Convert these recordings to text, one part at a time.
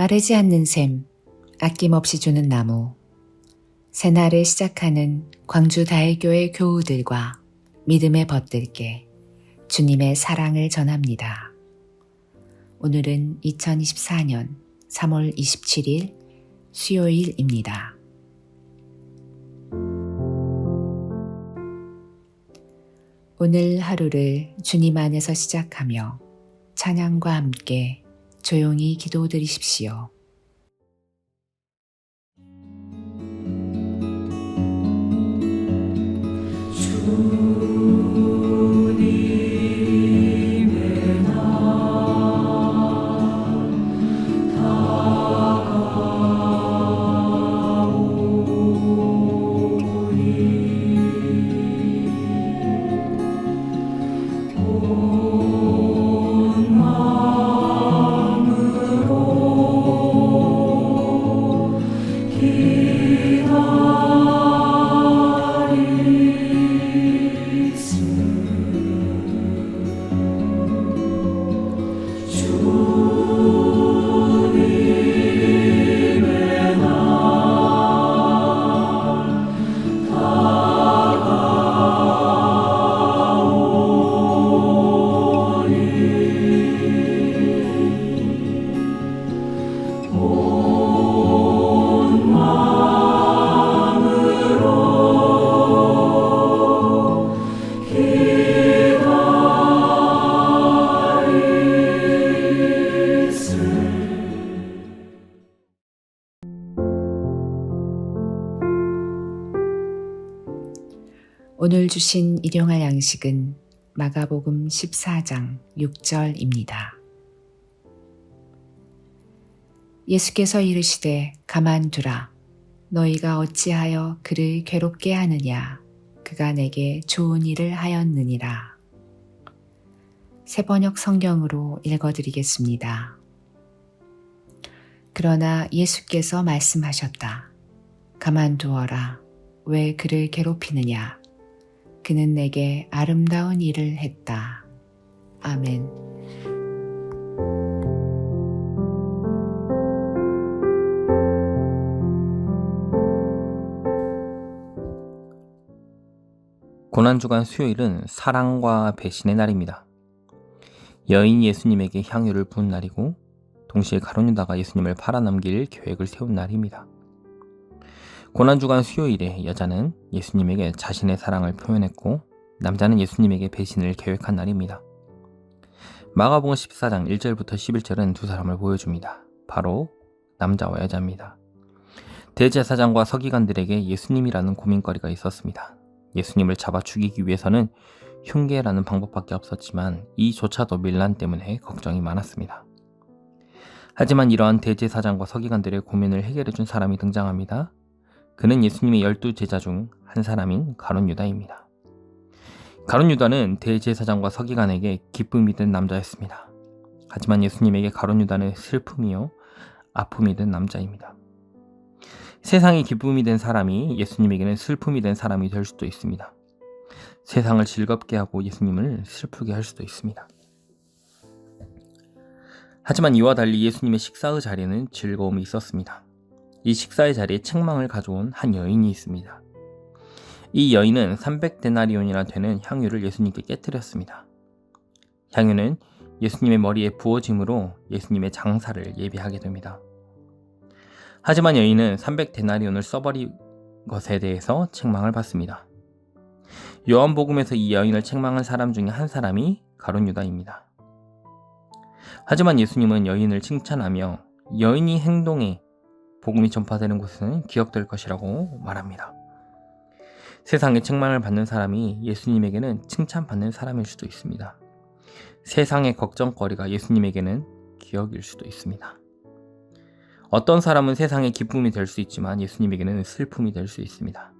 마르지 않는 샘, 아낌없이 주는 나무, 새날을 시작하는 광주 다혜교회 교우들과 믿음의 벗들께 주님의 사랑을 전합니다. 오늘은 2024년 3월 27일 수요일입니다. 오늘 하루를 주님 안에서 시작하며 찬양과 함께 조용히 기도드리십시오. here. 오늘 주신 일용할 양식은 마가복음 14장 6절입니다. 예수께서 이르시되 가만두라 너희가 어찌하여 그를 괴롭게 하느냐 그가 내게 좋은 일을 하였느니라. 세번역 성경으로 읽어드리겠습니다. 그러나 예수께서 말씀하셨다. 가만두어라. 왜 그를 괴롭히느냐? 그는 내게 아름다운 일을 했다. 아멘. 고난주간 수요일은 사랑과 배신의 날입니다. 여인 예수님에게 향유를 부은 날이고 동시에 가론유다가 예수님을 팔아넘길 계획을 세운 날입니다. 고난주간 수요일에 여자는 예수님에게 자신의 사랑을 표현했고 남자는 예수님에게 배신을 계획한 날입니다. 마가복음 14장 1절부터 11절은 두 사람을 보여줍니다. 바로 남자와 여자입니다. 대제사장과 서기관들에게 예수님이라는 고민거리가 있었습니다. 예수님을 잡아 죽이기 위해서는 흉계라는 방법밖에 없었지만 이조차도 밀란 때문에 걱정이 많았습니다. 하지만 이러한 대제사장과 서기관들의 고민을 해결해 준 사람이 등장합니다. 그는 예수님의 열두 제자 중 한 사람인 가론 유다입니다. 가론 유다는 대제사장과 서기관에게 기쁨이 된 남자였습니다. 하지만 예수님에게 가론 유다는 슬픔이요 아픔이 된 남자입니다. 세상이 기쁨이 된 사람이 예수님에게는 슬픔이 된 사람이 될 수도 있습니다. 세상을 즐겁게 하고 예수님을 슬프게 할 수도 있습니다. 하지만 이와 달리 예수님의 식사의 자리에는 즐거움이 있었습니다. 이 식사의 자리에 책망을 가져온 한 여인이 있습니다. 이 여인은 300데나리온이나 되는 향유를 예수님께 깨뜨렸습니다. 향유는 예수님의 머리에 부어짐으로 예수님의 장사를 예비하게 됩니다. 하지만 여인은 300데나리온을 써버린 것에 대해서 책망을 받습니다. 요한복음에서 이 여인을 책망한 사람 중에 한 사람이 가론 유다입니다. 하지만 예수님은 여인을 칭찬하며 여인이 행동에 복음이 전파되는 곳은 기억될 것이라고 말합니다. 세상에 책망을 받는 사람이 예수님에게는 칭찬받는 사람일 수도 있습니다. 세상의 걱정거리가 예수님에게는 기억일 수도 있습니다. 어떤 사람은 세상의 기쁨이 될 수 있지만 예수님에게는 슬픔이 될 수 있습니다.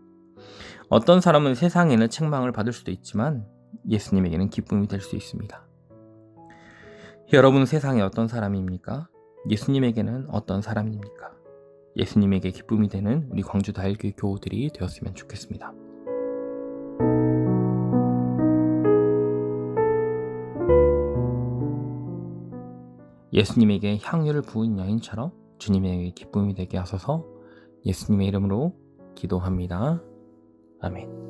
어떤 사람은 세상에는 책망을 받을 수도 있지만 예수님에게는 기쁨이 될 수 있습니다. 여러분 세상에 어떤 사람입니까? 예수님에게는 어떤 사람입니까? 예수님에게 기쁨이 되는 우리 광주 다일교회 교우들이 되었으면 좋겠습니다. 예수님에게 향유를 부은 여인처럼 주님에게 기쁨이 되게 하소서 예수님의 이름으로 기도합니다. 아멘.